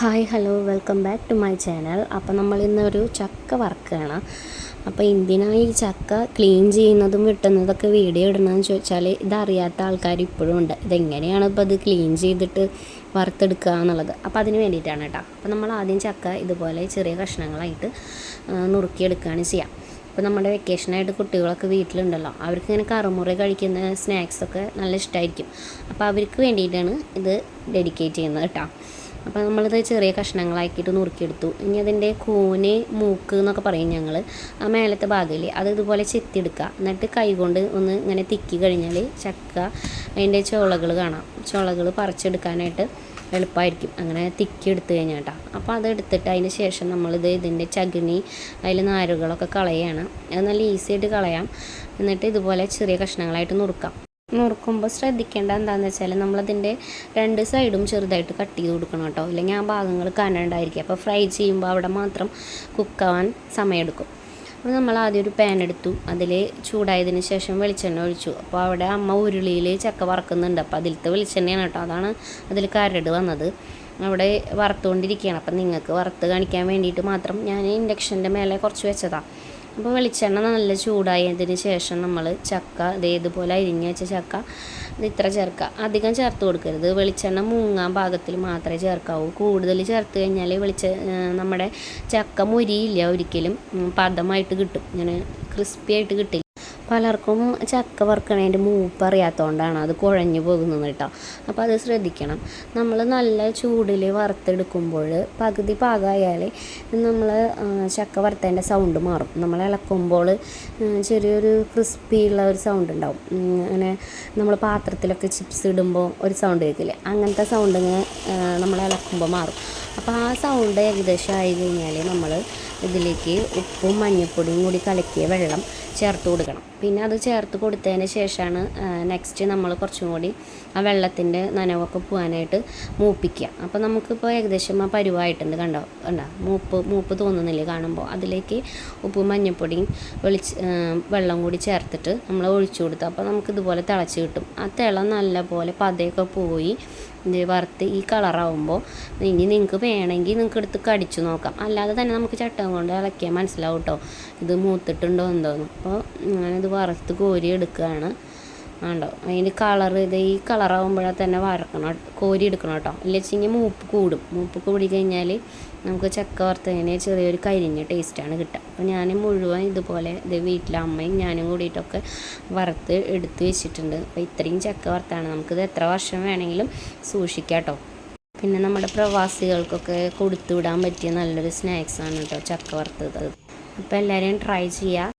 Hi hello welcome back to my channel. അപ്പോൾ നമ്മൾ ഇന്നൊരു ചക്ക വർക്കാണ് അപ്പോൾ എന്തിനാണ് ഈ ചക്ക ക്ലീൻ ചെയ്യുന്നതും വെട്ടുന്നതൊക്കെ വീഡിയോ ഇടണമെന്ന് ചോദിച്ചാൽ ഇതറിയാത്ത ആൾക്കാർ ഇപ്പോഴും ഉണ്ട്. ഇതെങ്ങനെയാണ് ഇപ്പോൾ ഇത് ക്ലീൻ ചെയ്തിട്ട് വറുത്തെടുക്കുക എന്നുള്ളത്? അപ്പോൾ അതിന് വേണ്ടിയിട്ടാണ് കേട്ടോ. അപ്പോൾ നമ്മൾ ആദ്യം ചക്ക ഇതുപോലെ ചെറിയ കഷ്ണങ്ങളായിട്ട് നുറുക്കിയെടുക്കുകയാണ് ചെയ്യാം ഇപ്പോൾ നമ്മുടെ വെക്കേഷനായിട്ട് കുട്ടികളൊക്കെ വീട്ടിലുണ്ടല്ലോ. അവർക്ക് ഇങ്ങനെ കറുമുറി കഴിക്കുന്ന സ്നാക്സൊക്കെ നല്ല ഇഷ്ടമായിരിക്കും. അപ്പോൾ അവർക്ക് വേണ്ടിയിട്ടാണ് ഇത് ഡെഡിക്കേറ്റ് ചെയ്യുന്നത് കേട്ടോ. അപ്പോൾ നമ്മളിത് ചെറിയ കഷ്ണങ്ങളാക്കിയിട്ട് നുറുക്കിയെടുത്തു. ഇനി അതിന്റെ കൂന് മൂക്ക് എന്നൊക്കെ പറയും ഞങ്ങൾ ആ മേലത്തെ ഭാഗമില്ലേ അത് ഇതുപോലെ ചെത്തിയെടുക്കുക. എന്നിട്ട് കൈകൊണ്ട് ഒന്ന് ഇങ്ങനെ തിക്കി കഴിഞ്ഞാൽ ചക്ക അതിന്റെ ചോളകൾ കാണാം. ചോളകൾ പറിച്ചെടുക്കാനായിട്ട് എളുപ്പമായിരിക്കും അങ്ങനെ തിക്കി എടുത്തു കഴിഞ്ഞാൽ കേട്ടോ അപ്പോൾ അത് എടുത്തിട്ട് അതിന് ശേഷം നമ്മളിത് ഇതിന്റെ ചകിണി അതിൽ നാരുകളൊക്കെ കളയാണ്. അത് നല്ല ഈസി ആയിട്ട് കളയാം. എന്നിട്ട് ഇതുപോലെ ചെറിയ കഷ്ണങ്ങളായിട്ട് നുറുക്കാം. നുറുക്കുമ്പോൾ ശ്രദ്ധിക്കേണ്ട എന്താണെന്ന് വെച്ചാൽ നമ്മളതിന്റെ രണ്ട് സൈഡും ചെറുതായിട്ട് കട്ട് ചെയ്ത് കൊടുക്കണം കേട്ടോ. ഇല്ലെങ്കിൽ ആ ഭാഗങ്ങൾ കനണ്ടായിരിക്കും. അപ്പോൾ ഫ്രൈ ചെയ്യുമ്പോൾ അവിടെ മാത്രം കുക്കാവാൻ സമയമെടുക്കും. അപ്പോൾ നമ്മൾ ആദ്യം ഒരു പാൻ എടുത്തു. അതിൽ ചൂടായതിന് ശേഷം വെളിച്ചെണ്ണ ഒഴിച്ചു. അപ്പോൾ അവിടെ അമ്മ ഉരുളിയിൽ ചക്ക വറക്കുന്നുണ്ട്. അപ്പോൾ അതിലത്തെ വെളിച്ചെണ്ണയാണ് കേട്ടോ. അതാണ് അതിൽ കരട് വന്നത്. അവിടെ വറുത്തുകൊണ്ടിരിക്കുകയാണ്. അപ്പം നിങ്ങൾക്ക് വറുത്ത് കാണിക്കാൻ വേണ്ടിയിട്ട് മാത്രം ഞാൻ ഇൻഡക്ഷന്റെ മേലെ കുറച്ച് വെച്ചതാണ് അപ്പോൾ വെളിച്ചെണ്ണ നല്ല ചൂടായതിന് ശേഷം നമ്മൾ ചക്ക ഇതേതുപോലെ അരിഞ്ഞ് വെച്ച ചക്ക ഇത് ഇത്ര ചേർക്കുക അധികം ചേർത്ത് കൊടുക്കരുത്. വെളിച്ചെണ്ണ മുങ്ങാൻ പാകത്തിൽ മാത്രമേ ചേർക്കാവൂ. കൂടുതൽ ചേർത്ത് കഴിഞ്ഞാൽ വെളിച്ച നമ്മുടെ ചക്ക മുരിയില്ല ഒരിക്കലും. പദമായിട്ട് കിട്ടും. ഇങ്ങനെ ക്രിസ്പി ആയിട്ട് കിട്ടില്ല. പലർക്കും ചക്ക വറുക്കണതിന്റെ മൂപ്പ് അറിയാത്തതുകൊണ്ടാണ് അത് കുഴഞ്ഞു പോകുന്നത് കേട്ടോ. അപ്പോൾ അത് ശ്രദ്ധിക്കണം. നമ്മൾ നല്ല ചൂടിൽ വറുത്തെടുക്കുമ്പോൾ പകുതി പാകമായാൽ നമ്മൾ ചക്ക വറുത്തതിന്റെ സൗണ്ട് മാറും. നമ്മൾ ഇളക്കുമ്പോൾ ചെറിയൊരു ക്രിസ്പി ഉള്ള ഒരു സൗണ്ട് ഉണ്ടാവും. അങ്ങനെ നമ്മൾ പാത്രത്തിലൊക്കെ ചിപ്സ് ഇടുമ്പോൾ ഒരു സൗണ്ട് കേൾക്കില്ലേ? അങ്ങനത്തെ സൗണ്ട് ഇങ്ങനെ നമ്മൾ ഇളക്കുമ്പോൾ മാറും. അപ്പോൾ ആ സൗണ്ട് ഏകദേശം ആയി കഴിഞ്ഞാൽ നമ്മൾ ഇതിലേക്ക് ഉപ്പും മഞ്ഞൾപ്പൊടിയും കൂടി കലക്കിയ വെള്ളം ചേർത്ത് കൊടുക്കണം. പിന്നെ അത് ചേർത്ത് കൊടുത്തതിന് ശേഷമാണ് നെക്സ്റ്റ് നമ്മൾ കുറച്ചും കൂടി ആ വെള്ളത്തിന്റെ നനവൊക്കെ പോകാനായിട്ട് മൂപ്പിക്കുക. അപ്പോൾ നമുക്കിപ്പോൾ ഏകദേശം ആ പരുവായിട്ടുണ്ട് കണ്ടോ? കണ്ടോ? മൂപ്പ് മൂപ്പ് തോന്നുന്നില്ലേ കാണുമ്പോൾ അതിലേക്ക് ഉപ്പും മഞ്ഞൾപ്പൊടിയും വെളിച്ച് വെള്ളം കൂടി ചേർത്തിട്ട് നമ്മൾ ഒഴിച്ചു കൊടുത്തു അപ്പോൾ നമുക്ക് ഇതുപോലെ തിളച്ച് കിട്ടും. ആ തിള നല്ല പോലെ പതയൊക്കെ പോയി വറുത്ത് ഈ കളറാവുമ്പോൾ ഇനി നിങ്ങൾക്ക് വേണമെങ്കിൽ നിങ്ങൾക്ക് എടുത്ത് കടിച്ചു നോക്കാം. അല്ലാതെ തന്നെ നമുക്ക് ചട്ടം കൊണ്ട് ഇളക്കിയാൽ മനസ്സിലാവും കേട്ടോ ഇത് മൂത്തിട്ടുണ്ടോ എന്തോന്ന്. അപ്പോൾ വറുത്ത് കോരി എടുക്കുകയാണ് ആണ്ടോ. അതിന്റെ കളർ ഇത് ഈ കളറാവുമ്പോഴേ തന്നെ വറക്കണം. കോരി എടുക്കണം കേട്ടോ. ഇല്ലെങ്കിൽ മൂപ്പ് കൂടും. മൂപ്പ് കൂടി കഴിഞ്ഞാൽ നമുക്ക് ചക്ക വറുത്തതിന് ചെറിയൊരു കരിഞ്ഞ ടേസ്റ്റാണ് കിട്ടുക. അപ്പോൾ ഞാൻ മുഴുവൻ ഇതുപോലെ ഇത് വീട്ടിലെ അമ്മയും ഞാനും കൂടിയിട്ടൊക്കെ വറുത്ത് എടുത്ത് വെച്ചിട്ടുണ്ട്. അപ്പോൾ ഇത്രയും ചക്ക വറുത്താണ്. നമുക്കിത് എത്ര വർഷം വേണമെങ്കിലും സൂക്ഷിക്കാം കേട്ടോ. പിന്നെ നമ്മുടെ പ്രവാസികൾക്കൊക്കെ കൊടുത്തു വിടാൻ പറ്റിയ നല്ലൊരു സ്നാക്സാണ് കേട്ടോ ചക്ക വറുത്തത്. അപ്പോൾ എല്ലാവരെയും ട്രൈ ചെയ്യുക